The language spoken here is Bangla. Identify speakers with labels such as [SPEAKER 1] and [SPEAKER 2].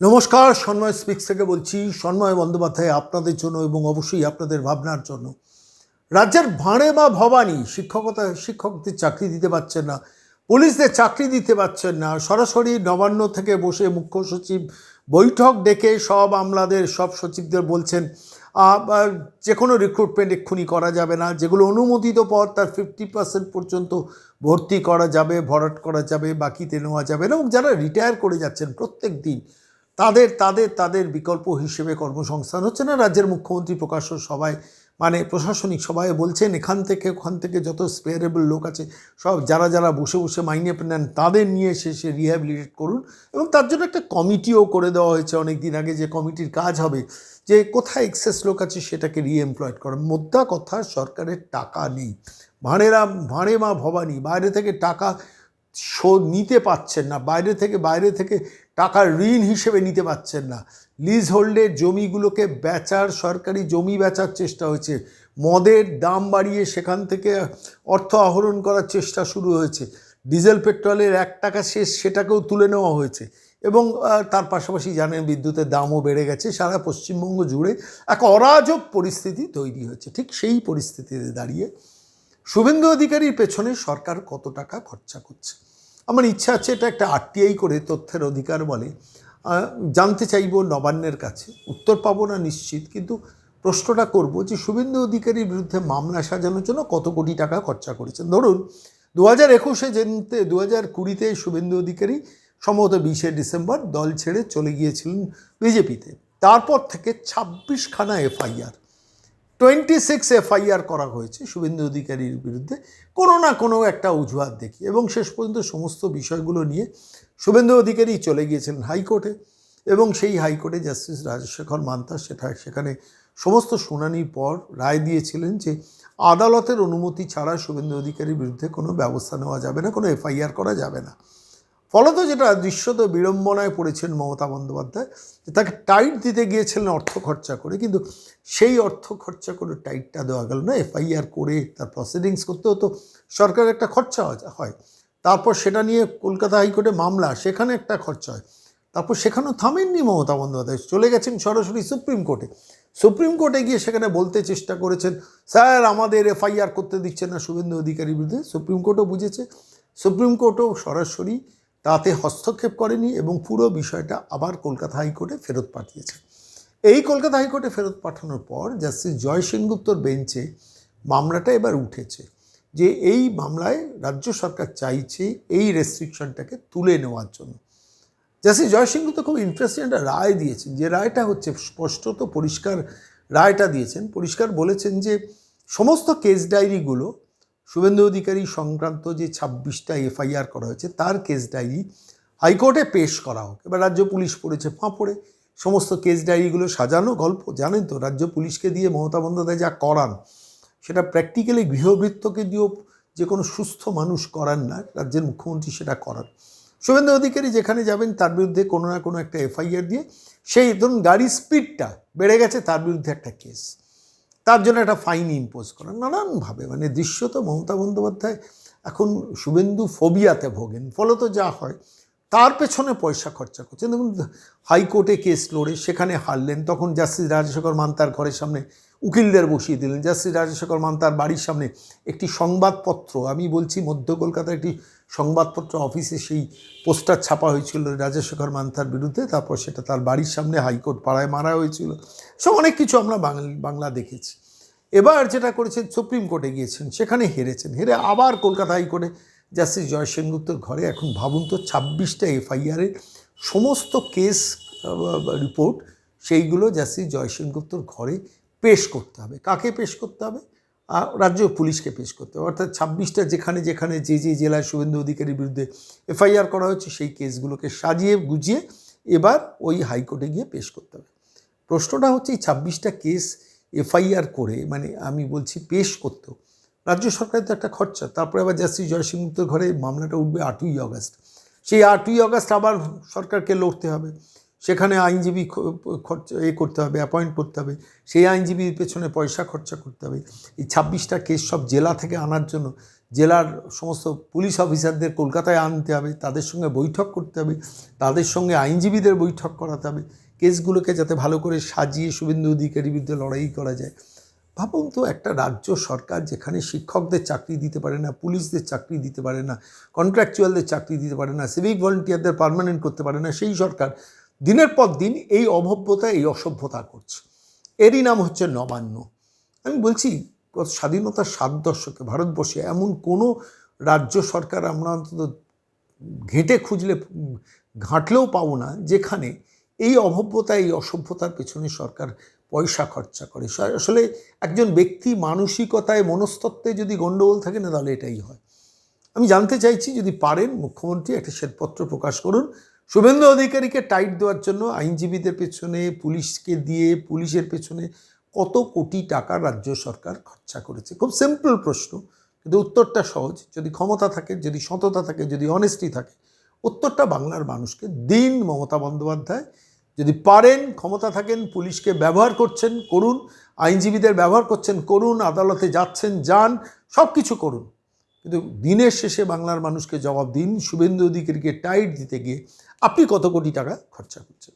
[SPEAKER 1] নমস্কার, সন্ময় স্পিক্স থেকে বলছি, সন্ময় বন্দ্যোপাধ্যায় আপনাদের জন্য এবং অবশ্যই আপনাদের ভাবনার জন্য। রাজ্যের ভাঁড়ে বা ভবানী শিক্ষকতা, শিক্ষকদের চাকরি দিতে পারছেন না, পুলিশদের চাকরি দিতে পারছেন না, সরাসরি নবান্ন থেকে বসে মুখ্য সচিব বৈঠক ডেকে সব আমলাদের, সব সচিবদের বলছেন যে কোনো রিক্রুটমেন্ট এক্ষুনি করা যাবে না, যেগুলো অনুমোদিত পদ তার ফিফটি পার্সেন্ট পর্যন্ত ভর্তি করা যাবে, ভরাট করা যাবে, বাকিতে নেওয়া যাবে এবং যারা রিটায়ার করে যাচ্ছেন প্রত্যেক দিন তাদের তাদের তাদের বিকল্প হিসেবে কর্মসংস্থান হচ্ছে না। রাজ্যের মুখ্যমন্ত্রী প্রকাশ্য সভায় মানে প্রশাসনিক সভায় বলছেন, এখান থেকে, ওখান থেকে যত স্পেয়ারেবল লোক আছে, সব যারা যারা বসে বসে মাইনে নেন, তাদের নিয়ে এসে সে রিহ্যাবিলিটেট করুন। এবং তার জন্য একটা কমিটিও করে দেওয়া হয়েছে অনেক দিন আগে, যে কমিটির কাজ হবে, যে কোথায় এক্সেস লোক আছে সেটাকে রিএমপ্লয়েড করা। মোদ্দা কথা, সরকারের টাকা নেই। ভাঁড়েরা, ভাঁড়ে মা ভবানী, বাইরে থেকে টাকা শোধ নিতে পাচ্ছেন না। বাইরে থেকে বাইরে থেকে টাকা ঋণ হিসেবে নিতে পারছেন না। লিজ হোল্ডের জমিগুলোকে বেচার, সরকারি জমি বেচার চেষ্টা হয়েছে। মদের দাম বাড়িয়ে সেখান থেকে অর্থ আহরণ করার চেষ্টা শুরু হয়েছে। ডিজেল, পেট্রোলের এক টাকা শেষ সেটাকেও তুলে নেওয়া হয়েছে এবং তার পাশাপাশি জানেন বিদ্যুতের দামও বেড়ে গেছে। সারা পশ্চিমবঙ্গ জুড়ে এক অরাজক পরিস্থিতি তৈরি হয়েছে। ঠিক সেই পরিস্থিতিতে দাঁড়িয়ে শুভেন্দু অধিকারীর পেছনে সরকার কত টাকা খরচা করছে? আমার ইচ্ছা আছে এটা একটা আরটিআই করে তথ্যের অধিকার বলে। জানতে চাইব নবান্নের কাছে, উত্তর পাবো না নিশ্চিত, কিন্তু প্রশ্নটা করব যে শুভেন্দু অধিকারীর বিরুদ্ধে মামলা সাজানোর জন্য কত কোটি টাকা খরচা করেছেন? ধরুন দু হাজার একুশে যেতে দু হাজার কুড়িতে শুভেন্দু অধিকারী সম্ভবত বিশে ডিসেম্বর দল ছেড়ে চলে গিয়েছিলেন বিজেপিতে। তারপর থেকে ছাব্বিশখানা এফআইআর। টোয়েন্টি সিক্স এফআইআর করা হয়েছে শুভেন্দু অধিকারীর বিরুদ্ধে। কোনো না কোনো একটা অজুহাত দেখি এবং শেষ পর্যন্ত সমস্ত বিষয়গুলো নিয়ে শুভেন্দু অধিকারী চলে গিয়েছিলেন হাইকোর্টে এবং সেই হাইকোর্টে জাস্টিস রাজশেখর মান্তা সেটা সেখানে সমস্ত শুনানির পর রায় দিয়েছিলেন যে আদালতের অনুমতি ছাড়া শুভেন্দু অধিকারীর বিরুদ্ধে কোনো ব্যবস্থা নেওয়া যাবে না, কোনো এফআইআর করা যাবে না। ফলত যেটা দৃশ্যত বিড়ম্বনায় পড়েছেন মমতা বন্দ্যোপাধ্যায় তাকে টাইট দিতে গিয়েছিলেন অর্থ খরচা করে, কিন্তু সেই অর্থ খরচা করে টাইটটা দেওয়া গেল না, এফআইআর করে তার প্রসিডিংস করতে হতো, সরকারের একটা খরচা হয়। তারপর সেটা নিয়ে কলকাতা হাইকোর্টে মামলা, সেখানে একটা খরচা হয়। তারপর সেখানেও থামেননি মমতা বন্দ্যোপাধ্যায়, চলে গেছেন সরাসরি সুপ্রিম কোর্টে। সুপ্রিম কোর্টে গিয়ে সেখানে বলতে চেষ্টা করেছেন, স্যার, আমাদের এফআইআর করতে দিচ্ছে না শুভেন্দু অধিকারীর বিরুদ্ধে। সুপ্রিম কোর্টও বুঝেছে। সুপ্রিম কোর্টও সরাসরি তাতে হস্তক্ষেপ করেনি এবং পুরো বিষয়টা আবার কলকাতা হাইকোর্টে ফেরত পাঠিয়েছে। এই কলকাতা হাইকোর্টে ফেরত পাঠানোর পর জাস্টিস জয় সেনগুপ্তর বেঞ্চে মামলাটা এবার উঠেছে যে এই মামলায় রাজ্য সরকার চাইছে এই রেস্ট্রিকশনটাকে তুলে নেওয়ার জন্য। জাস্টিস জয় সেনগুপ্ত খুব ইন্টারেস্টিং একটা রায় দিয়েছেন। যে রায়টা হচ্ছে স্পষ্টত পরিষ্কার রায়টা দিয়েছেন। পরিষ্কার বলেছেন যে সমস্ত কেস ডায়েরিগুলো শুভেন্দু অধিকারী সংক্রান্ত যে ছাব্বিশটা এফআইআর করা হয়েছে, তার কেস ডায়েরি হাইকোর্টে পেশ করা হোক। এবার রাজ্য পুলিশ পড়েছে ফাঁপড়ে সমস্ত কেস ডায়েরিগুলো সাজানো, গল্প, জানেন তো, রাজ্য পুলিশকে দিয়ে মমতা বন্দ্যোপাধ্যায় যা করান, সেটা প্র্যাকটিক্যালি গৃহবৃত্তকে দিয়েও যে কোনো সুস্থ মানুষ করান না, রাজ্যের মুখ্যমন্ত্রী সেটা করান। শুভেন্দু অধিকারী যেখানে যাবেন, তার বিরুদ্ধে কোনো না কোনো একটা এফআইআর দিয়ে, সেই ধরুন গাড়ির স্পিডটা বেড়ে গেছে, তার বিরুদ্ধে একটা কেস তার জন্য একটা ফাইন ইম্পোজ করা। নানানভাবে মানে দৃশ্যত মমতা বন্দ্যোপাধ্যায় এখন শুভেন্দু ফোবিয়াতে ভোগেন, ফলত যা হয়, তার পেছনে পয়সা খরচা করছেন দেখুন, হাইকোর্টে কেস লড়ে, সেখানে হারলেন, তখন জাস্টিস রাজশেখর মান্তার ঘরের সামনে উকিলদের বসিয়ে দিলেন। জাস্টিস রাজশেখর মান্তার বাড়ির সামনে একটি সংবাদপত্র, আমি বলছি মধ্য কলকাতার একটি সংবাদপত্র অফিসে সেই পোস্টার ছাপা হয়েছিল রাজশেখর মান্থার বিরুদ্ধে, তারপর সেটা তার বাড়ির সামনে হাইকোর্ট পাড়ায় মারা হয়েছিল। সব অনেক কিছু আমরা বাংলা দেখেছি। এবার যেটা করেছেন, সুপ্রিম কোর্টে গিয়েছেন, সেখানে হেরেছেন। হেরে আবার কলকাতা হাইকোর্টে জাস্টিস জয় সেনগুপ্তর ঘরে এখন ভাবুন তো ছাব্বিশটা এফআইআরের সমস্ত কেস রিপোর্ট সেইগুলো জাস্টিস জয় সেনগুপ্তর ঘরে পেশ করতে হবে। কাকে পেশ করতে হবে? রাজ্য পুলিশকে পেশ করতে হবে। অর্থাৎ ছাব্বিশটা যেখানে যেখানে যে যে জেলায় শুভেন্দু অধিকারীর বিরুদ্ধে এফআইআর করা হচ্ছে সেই কেসগুলোকে সাজিয়ে গুজিয়ে এবার ওই হাইকোর্টে গিয়ে পেশ করতে হবে। প্রশ্নটা হচ্ছে এই ছাব্বিশটা কেস এফআইআর করে মানে আমি বলছি পেশ করতেও, রাজ্য সরকারের তো একটা খরচা। তারপরে আবার জাস্টিস জয়সিংগুপ্তর ঘরে মামলাটা উঠবে আটই আগস্ট সেই আটই আগস্ট আবার সরকারকে লড়তে হবে। সেখানে আইনজীবী খরচা, এ করতে হবে অ্যাপয়েন্ট করতে হবে, সেই আইনজীবীর পেছনে পয়সা খরচা করতে হবে। এই ছাব্বিশটা কেস সব জেলা থেকে আনার জন্য জেলার সমস্ত পুলিশ অফিসারদের কলকাতায় আনতে হবে, তাদের সঙ্গে বৈঠক করতে হবে, তাদের সঙ্গে আইনজীবীদের বৈঠক করাতে হবে কেসগুলোকে যাতে ভালো করে সাজিয়ে শুভেন্দু অধিকারীর বিরুদ্ধে লড়াই করা যায়। ভাবুন তো একটা রাজ্য সরকার যেখানে শিক্ষকদের চাকরি দিতে পারে না, পুলিশদের চাকরি দিতে পারে না কন্ট্রাকচুয়ালদের চাকরি দিতে পারে না সিভিক ভলেন্টিয়ারদের পার্মানেন্ট করতে পারে না, সেই সরকার দিনের পর দিন এই অভব্যতা, এই অসভ্যতা করছে। এরই নাম হচ্ছে নবান্ন। আমি বলছি স্বাধীনতার সাত দশকে ভারতবর্ষে এমন কোনো রাজ্য সরকার আমরা অন্তত ঘেঁটে খুঁজলে, ঘাঁটলেও পাবো না, যেখানে এই অভব্যতা, এই অসভ্যতার পেছনে সরকার পয়সা খরচা করে। আসলে একজন ব্যক্তি মানসিকতায়, মনস্তত্ত্বে যদি গণ্ডগোল থাকে না, তাহলে এটাই হয়। আমি জানতে চাইছি, যদি পারেন, মুখ্যমন্ত্রী একটা শ্বেতপত্র প্রকাশ করুন শুভেন্দু অধিকারীকে টাইট দেওয়ার জন্য আইনজীবীদের পেছনে, পুলিশকে দিয়ে, পুলিশের পেছনে কত কোটি টাকা রাজ্য সরকার খরচা করেছে? খুব সিম্পল প্রশ্ন, কিন্তু উত্তরটা সহজ। যদি ক্ষমতা থাকে, যদি সততা থাকে, যদি অনেস্টি থাকে, উত্তরটা বাংলার মানুষকে দিন মমতা বন্দ্যোপাধ্যায়। যদি পারেন, ক্ষমতা থাকেন, পুলিশকে ব্যবহার করছেন, করুন। আইনজীবীদের ব্যবহার করছেন, করুন, আদালতে যাচ্ছেন, যান সব কিছু করুন। কিন্তু দিনের শেষে বাংলার মানুষকে জবাব দিন। শুভেন্দু অধিকারীকে টাইট দিতে গিয়ে আপনি কত কোটি টাকা খরচা করছেন?